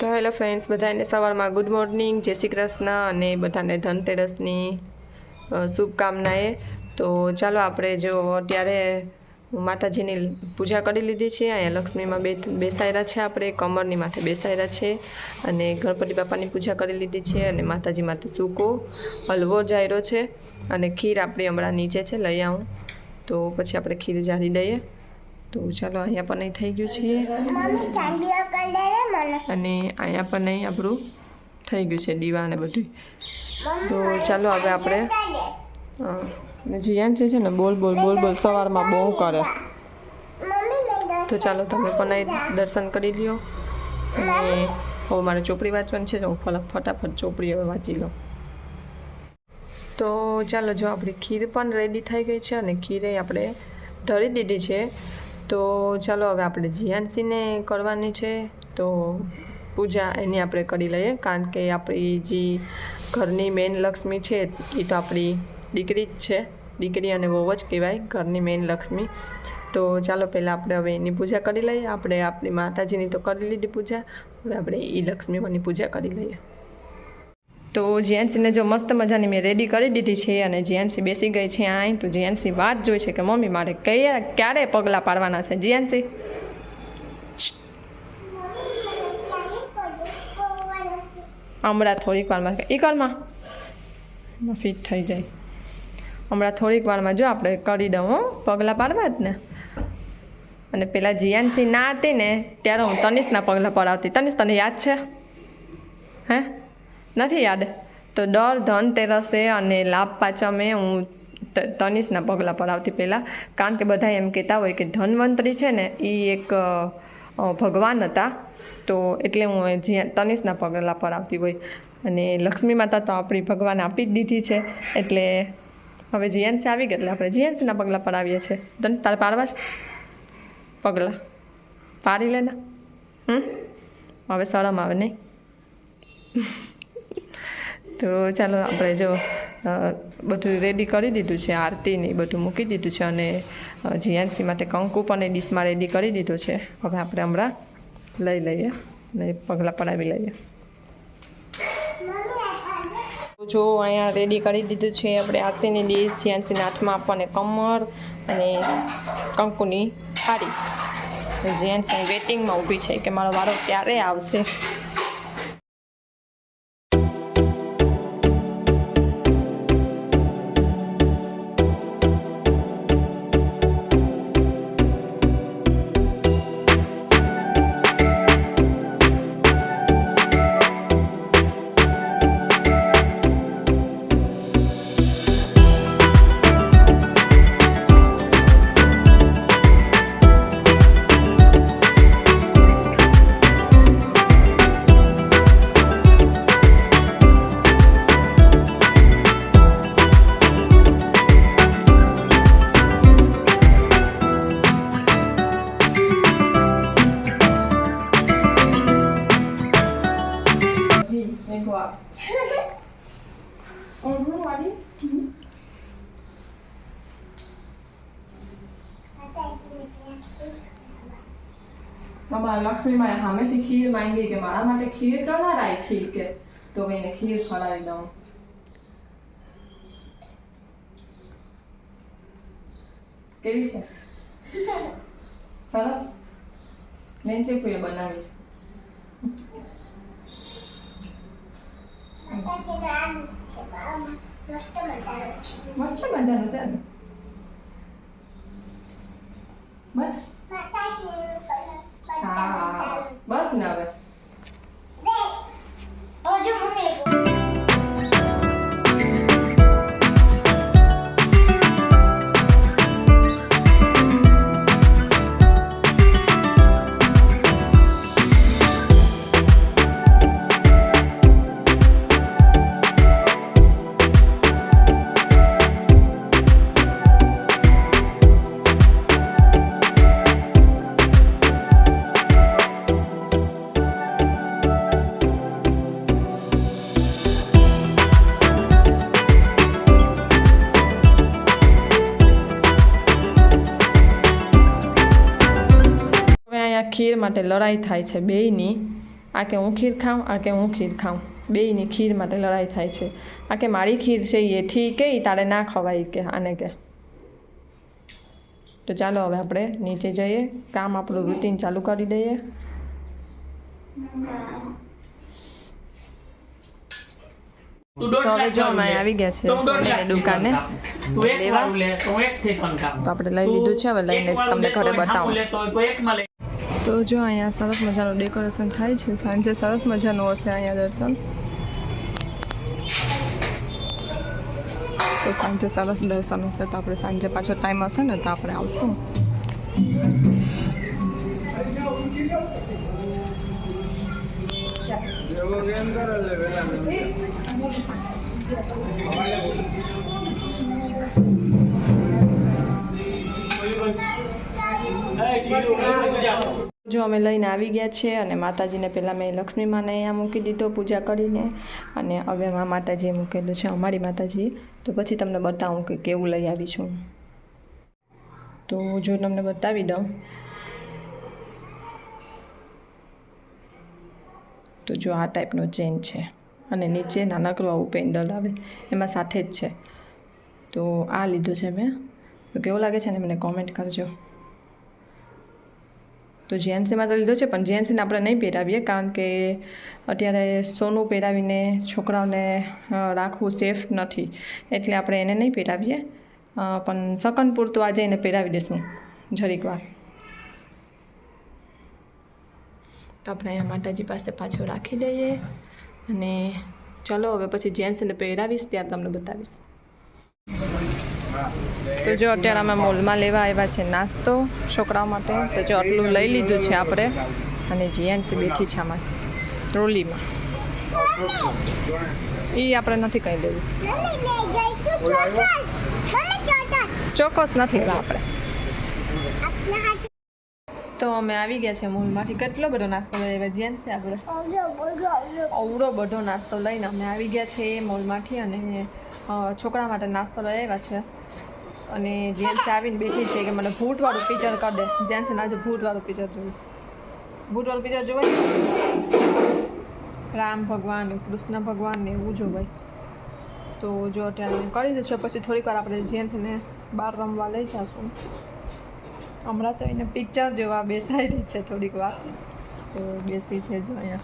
તો hello friends, બધાને સવારમાં ગુડ મોર્નિંગ, જય શ્રી કૃષ્ણ અને બધાને ધનતેરસની શુભકામનાએ. તો ચાલો આપણે જો અત્યારે માતાજીની પૂજા કરી લીધી છે. અહીંયા લક્ષ્મીમાં બે બેસાયેલા છે આપણે કમરની માથે બેસાયેલા છે અને ગણપતિ બાપાની પૂજા કરી લીધી છે અને માતાજી માથે સૂકો હલવો જાયરો છે અને ખીર આપણી હમણાં નીચે છે, લઈ આવું. તો પછી આપણે ખીર જારી દઈએ. તો ચાલો અહીંયા પણ નહીં થઈ ગયું છે. અને અહીંયા પણ નહીં, આપણું થઈ ગયું છે દીવા ને બધું તો ચાલો હવે આપણે જીયાન છે ને, બોલ બોલ બોલ બોલ, સવારમાં બહુ કરે. તો ચાલો તમે પણ અહીં દર્શન કરી લ્યો. અને હવે મારે ચોપડી વાંચવાની છે તો હું ફટાફટ ચોપડી હવે વાંચી લઉં. તો ચાલો જો આપણી ખીર પણ રેડી થઈ ગઈ છે, અને ખીરે આપણે ધરી દીધી છે. તો ચાલો હવે આપણે જીયાનસીને કરવાની છે. તો પૂજા એની આપણે કરી લઈએ. કારણ કે આપણી જે ઘરની મેન લક્ષ્મી છે એ તો આપણી દીકરી જ છે. દીકરી અને બહુ જ કહેવાય, ઘરની મેન લક્ષ્મી. તો ચાલો પહેલાં આપણે હવે એની પૂજા કરી લઈએ. આપણે આપણી માતાજીની તો કરી લીધી પૂજા. હવે આપણે એ લક્ષ્મીમાંની પૂજા કરી લઈએ. તો જીએનસીને જો મસ્ત મજાની મેં રેડી કરી દીધી છે અને જીએનસી બેસી ગઈ છે અહીં તો જીએનસી વાત જોઈ છે કે, મમ્મી, મારે કયા ક્યારે પગલાં પાડવાના છે? જીએનસી હમણાં થોડીક વારમાં એ ફિટ થઈ જાય. હમણાં થોડીક વારમાં જો આપણે કરી દઉં પગલાં પાડવા જ ને. અને પેલા જીએનસી ના હતી ને ત્યારે હું તનિષના પગલાં પડાવતી. તનિષ, તને યાદ છે? હે? નથી યાદ. તો દર ધનતેરસે અને લાભ પાંચમે હું તનિષના પગલાં પર આવતી પહેલાં. કારણ કે બધા એમ કહેતા હોય કે ધનવંતરી છે ને એ એક ભગવાન હતા. તો એટલે હું જ્યાં તનિષના પગલાં પર આવતી હોય. અને લક્ષ્મી માતા તો આપણી ભગવાન આપી જ દીધી છે. એટલે હવે જીએનસી આવી ગઈ, એટલે આપણે જીએનસીના પગલાં પર આવીએ છીએ. તનિષ તારે પાડવા પગલાં. પાડી લેના. હમ? હવે શરમ આવે નહીં. તો ચાલો આપણે જો બધું રેડી કરી દીધું છે આરતીને બધું મૂકી દીધું છે અને જીએનસી માટે કંકુ પણ એ ડીશમાં રેડી કરી દીધું છે. હવે આપણે હમણાં લઈ લઈએ અને પગલાં પડાવી લઈએ. જો અહીંયા રેડી કરી દીધું છે આપણે આરતીની ડીશ જીએનસીના હાથમાં આપવાને કમર અને કંકુની થાળી. જીએનસી વેટિંગમાં ઊભી છે કે મારો વારો ક્યારે આવશે? લક્ષ્મીમાં સામેથી ખીર માંગી કે મારા માટે ખીર તો ના રાય ખીર કે. તો હું એને ખીર ખવડાવી દઉં. કેવી છે? સરસ. લેન્સી ફૂએ બનાવી છે. મસ્ત મજાનું છે. બસ બસ ને હવે માટે લડાઈ થાય છે. બેયની આ કે હું ખીર ખાઉં આ કે હું ખીર ખાઉં. બેયની ખીર માટે લડાઈ થાય છે. આ કે મારી ખીર છે એ ઠીક કે તારે ના ખવાય કે આને કે. તો ચાલો હવે આપણે નીચે જઈએ. કામ આપણું રૂટીન ચાલુ કરી દઈએ. આવી ગયા છે દુકાને. તું આપણે લઈ લીધું છે હવે લઈને તમને ઘરે બતાવો. તો જો અહીંયા સરસ મજાનું ડેકોરેશન થાય છે. સાંજે સરસ મજાનું હશે અહીંયા દર્શન. તો સાંજે સરસ દર્શન હશે તો આપણે સાંજે પાછો ટાઈમ હશે ને તો આપણે આવશું. જો અમે લઈને આવી ગયા છીએ અને માતાજીને પહેલાં મેં લક્ષ્મી માને અહીંયા મૂકી દીધો પૂજા કરીને અને હવે મા માતાજીએ મૂકેલું છે અમારી માતાજી. તો પછી તમને બતાવું કે કેવું લઈ આવી છું. તો જો તમને બતાવી દઉં. તો જો આ ટાઈપનો ચેન છે અને નીચે નાનકડું આવું પેન્ડલ આવે, એમાં સાથે જ છે. તો આ લીધું છે મેં. તો કેવું લાગે છે ને મને કોમેન્ટ કરજો. તો જીએનસીમાં તો લીધો છે, પણ જીએનસીને આપણે નહીં પહેરાવીએ, કારણ કે અત્યારે સોનું પહેરાવીને છોકરાઓને રાખવું સેફ નથી. એટલે આપણે એને નહીં પહેરાવીએ. પણ સકન પૂરતું આજે એને પહેરાવી દઈશું જરીક વાર. તો આપણે અહીંયા માતાજી પાસે પાછો રાખી દઈએ અને ચલો હવે પછી જેન્ટ્સને પહેરાવીશ, ત્યારે તમને બતાવીશ. તો જો અત્યારે અમે મોલમાં લેવા આવ્યા છે નાસ્તો છોકરાઓ માટે, તો જો આટલું લઈ લીધું છે આપણે. અને જીએનસી બેઠી છે આમાં ટ્રોલીમાં એ આપણે નથી કંઈ લેવું. ચોક્કસ નથી લેવા આપણે. તો અમે આવી ગયા છે મોલમાંથી. કેટલો બધો નાસ્તો લઈ આવ્યા? જીએનસી આપણે? ઓલો અવડો બધો નાસ્તો લઈને અમે આવી ગયા છે મોલમાંથી અને છોકરા માટે નાસ્તો લઈ આવ્યા છે. અને જેન્ટ્સ આવીને બેઠી છે કે મને ભૂટવાળું પિક્ચર કરી દે. જેન્ટ્સ આજે ભૂટવાળું પિક્ચર જોયું. ભૂટવાળું પિક્ચર જોવાય રામ ભગવાન કૃષ્ણ ભગવાન ને એવું જોવાય તો જો અત્યારે કરી દઈશું પછી થોડીક વાર આપણે જેન્ટ્સને બહાર રમવા લઈ જઈશું હમણાં તો એને પિક્ચર જોવા બેસાડી છે થોડીક વાર. તો બેસી છે જો અહીંયા.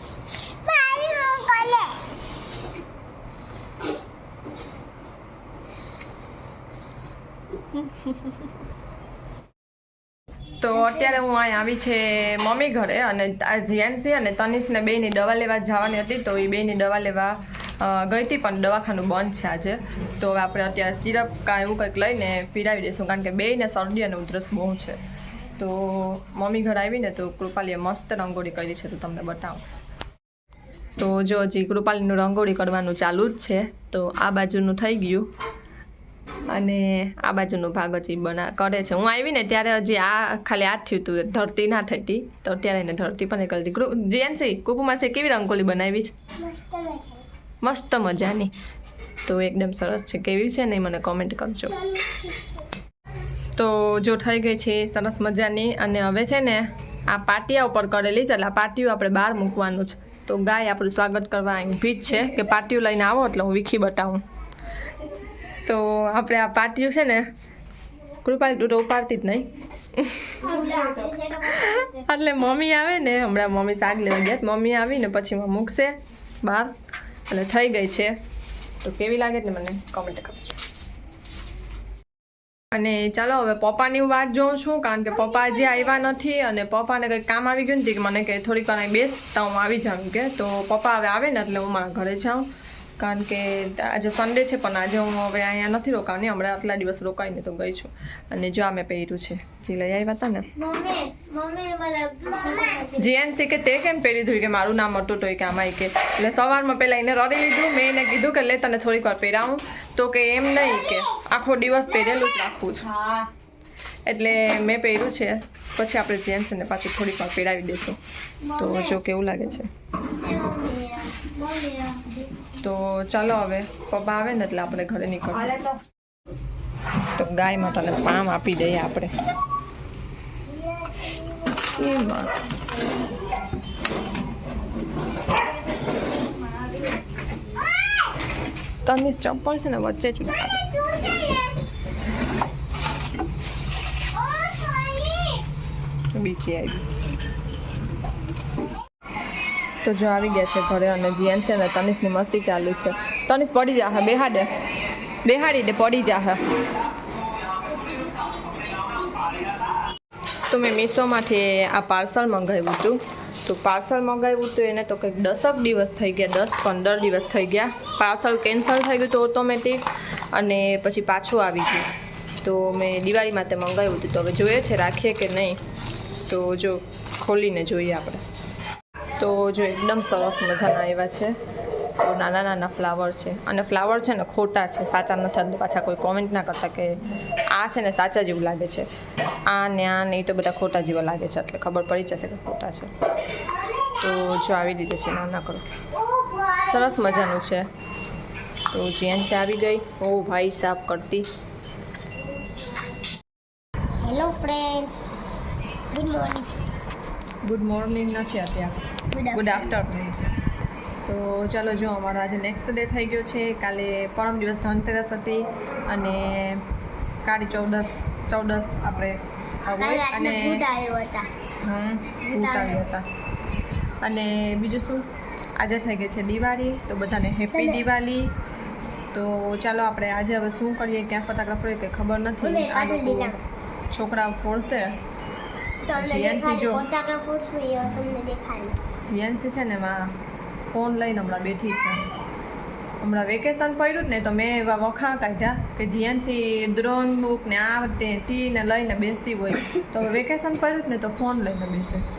તો અત્યારે હું અહીંયા આવી છે મમ્મી ઘરે અને આ જીએનસી અને તનિષને બેની દવા લેવા જવાની હતી તો એ બેની દવા લેવા ગઈ હતી પણ દવાખાનું બંધ છે આજે. તો હવે આપણે અત્યારે સિરપ કાં એવું કંઈક લઈને પીરાવી દઈશું, કારણ કે બેયને શરદી અને ઉધરસ બહુ છે. તો મમ્મી ઘરે આવીને તો કૃપાલીએ મસ્ત રંગોળી કરી છે, તો તમને બતાવું. તો જો હજી કૃપાલીનું રંગોળી કરવાનું ચાલુ જ છે, તો આ બાજુનું થઈ ગયું. અને આ બાજુનો ભાગ હજી બના, કરે છે. હું આવીને ત્યારે હજી આ ખાલી આ થયું હતું ધરતી ના થઈ હતી તો અત્યારે એને ધરતી પણ નીકળતી. કૃ જીએનસી કુકુ માસે કેવી રંગોળી બનાવી છે. મસ્ત મજાની. તો એકદમ સરસ છે. કેવી છે ને મને કોમેન્ટ કરજો. તો જો થઈ ગઈ છે સરસ મજાની અને હવે છે ને આ પાટિયા ઉપર કરેલી છે. એટલે આ પાટિયું આપણે બહાર મૂકવાનું છે. તો ગાય આપણું સ્વાગત કરવા અહીં ઊભી જ છે કે પાટિયું લઈને આવો એટલે હું વીખી બતાવું. તો આપણે આ પાટિયું છે ને કૃપાલી તું તો ઉપાડતી જ નહીં. એટલે મમ્મી આવે ને, હમણાં મમ્મી શાક લેવા ગયા મમ્મી આવીને પછી મૂકશે બહાર. એટલે થઈ ગઈ છે. તો કેવી લાગે છે મને? કોમેન્ટ કરજો અને ચાલો, હવે પપ્પાની વાત જોઉં છું, કારણ કે પપ્પા હજી આવ્યા નથી અને પપ્પાને કંઈક કામ આવી ગયું નથી કે મને કે થોડીક વાર બેસતા બેસ હું આવી જાઉં કે. તો પપ્પા હવે આવે ને, એટલે હું મારા ઘરે જાઉં. કારણ કે આજે સન્ડે છે પણ આજે હું હવે અહીંયા નથી રોકાવાની. હમણાં આટલા દિવસ રોકાઈને તો ગઈ છું. અને જો આ મેં પહેર્યું છે. જે લઈ આવ્યા હતા ને? મમ્મી મમ્મી મને જીએનસી કે તે કેમ પહેરી દીધું? કે મારું નામ હતું તો એ કે આમાં કે. એટલે સવારમાં પહેલાં એને રડી લીધું. મેં એને કીધું કે લે તને થોડીક વાર પહેરાવું. તો કે એમ નહીં કે આખો દિવસ પહેરેલું જ રાખવું છે. એટલે મેં પહેર્યું છે. પછી આપણે જેન્ટ્સને પાછું થોડીક વાર પહેરાવી દઈશું તો જો કેવું લાગે છે. તો ચાલો હવે પપ્પા આવે ને એટલે આપણે ઘરે નીકળીએ તો. ગાય માતાને પામ આપી દઈએ આપણે. તની ચપ્પલ છે ને વચ્ચે ચૂંટાવે બીજી આવી. તો જો આવી ગયા છે ઘરે અને જીએન છે ને તનિષની મસ્તી ચાલુ છે. તનિષ પડી જા બેહાડે. બેહાડી દે પડી જા તો મેં મીશોમાંથી આ પાર્સલ મંગાવ્યું હતું. તો પાર્સલ મંગાવ્યું હતું, એને તો કંઈક દસક દિવસ થઈ ગયા, દસ પંદર દિવસ થઈ ગયા. પાર્સલ કેન્સલ થઈ ગયું હતું ઓટોમેટિક અને પછી પાછું આવી ગયું. તો મેં દિવાળી માટે મંગાવ્યું હતું. તો હવે જોઈએ છે રાખીએ કે નહીં. તો જો, ખોલીને જોઈએ આપણે. તો જો એકદમ સરસ મજાના આવ્યા છે. તો નાના નાના ફ્લાવર છે. અને ફ્લાવર છે ને ખોટા છે, સાચા નથી પાછા કોઈ કોમેન્ટ ના કરતા કે આ છે ને સાચા જેવું લાગે છે. આ ને આ ને એ તો બધા ખોટા જેવા લાગે છે, એટલે ખબર પડી જશે કે ખોટા છે. તો જો આવી રીતે છે નાના કરો. સરસ મજાનું છે. તો જીએનસી આવી ગઈ. ઓ ભાઈ સાફ કરતી. Hello friends good morning good morning નથી અત્યારે. ગુડ આફ્ટરનૂન છે. તો ચાલો જો અમારો આજે નેક્સ્ટ ડે થઈ ગયો છે. કાલે પરમ દિવસ ધનતેરસ હતી અને કાળી ચૌદસ ચૌદસ આપણે અને હતા. અને બીજું શું? આજે થઈ ગઈ છે દિવાળી તો બધાને હેપી દિવાળી. તો ચાલો આપણે આજે હવે શું કરીએ ક્યાં ફટાકડા ફોડીએ કે ખબર નથી. આ લોકો છોકરા ફોડશે. જીએનસી જો. જીએનસી છે ને માં ફોન લઈને હમણાં બેઠી છે. હમણાં વેકેશન પડ્યું જ ને તો મેં એવા વખાણ કાઢ્યા કે જીએનસી ડ્રોન બુક ને આ તે ટી ને લઈને બેસતી હોય. તો વેકેશન પડ્યું જ ને તો ફોન લઈને બેસે છે.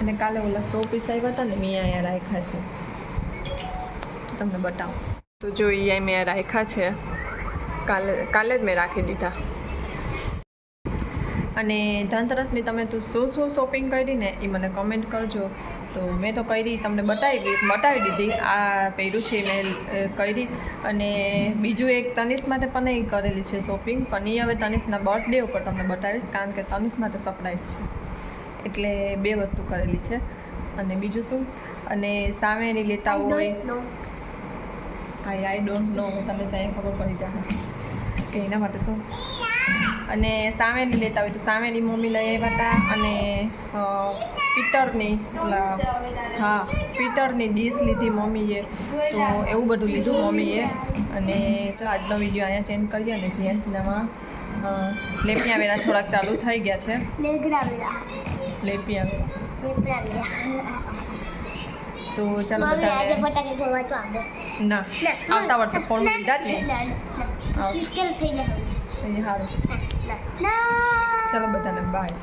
અને કાલે ઓલા સો પીસ આવ્યા હતા ને મેં અહીંયા રાખ્યા છે. તમને બતાવું. તો જો એ મેં રાખ્યા છે. કાલે કાલે જ મેં રાખી દીધા. અને ધનતરસની તમે તું શું શું શોપિંગ કરી ને એ મને કમેન્ટ કરજો. તો મેં તો કરી તમને બતાવી બતાવી દીધી. આ પહેર્યું છે મેં કરી. અને બીજું એક તનિષ માટે પણ એ કરેલી છે શોપિંગ પણ એ હવે તનિષના બર્થડે ઉપર તમને બતાવીશ કારણ કે તનિષ માટે સરપ્રાઈઝ છે. એટલે બે વસ્તુ કરેલી છે. અને બીજું શું? અને સામેની લેતા હોય આઈ આઈ ડોન્ટ નો તમને ત્યાં ખબર પડી જાય કે એના માટે શું? અને સામેની લેતા હોય તો સામેની મમ્મી લઈ આવ્યા હતા અને પિત્તરની હા પિત્તરની ડીશ લીધી મમ્મીએ. તો એવું બધું લીધું મમ્મીએ. અને ચાલો આજનો વીડિયો અહીંયા ચેન્જ કરીએ અને જીએનસીનામાં લેપિયા વેરા થોડાક ચાલુ થઈ ગયા છે. લેપિયા વેરા. તો ચાલો ના આવતા વર્ષે ફોન લીધા જ ને સારું ના. ચાલો બધાને બાય.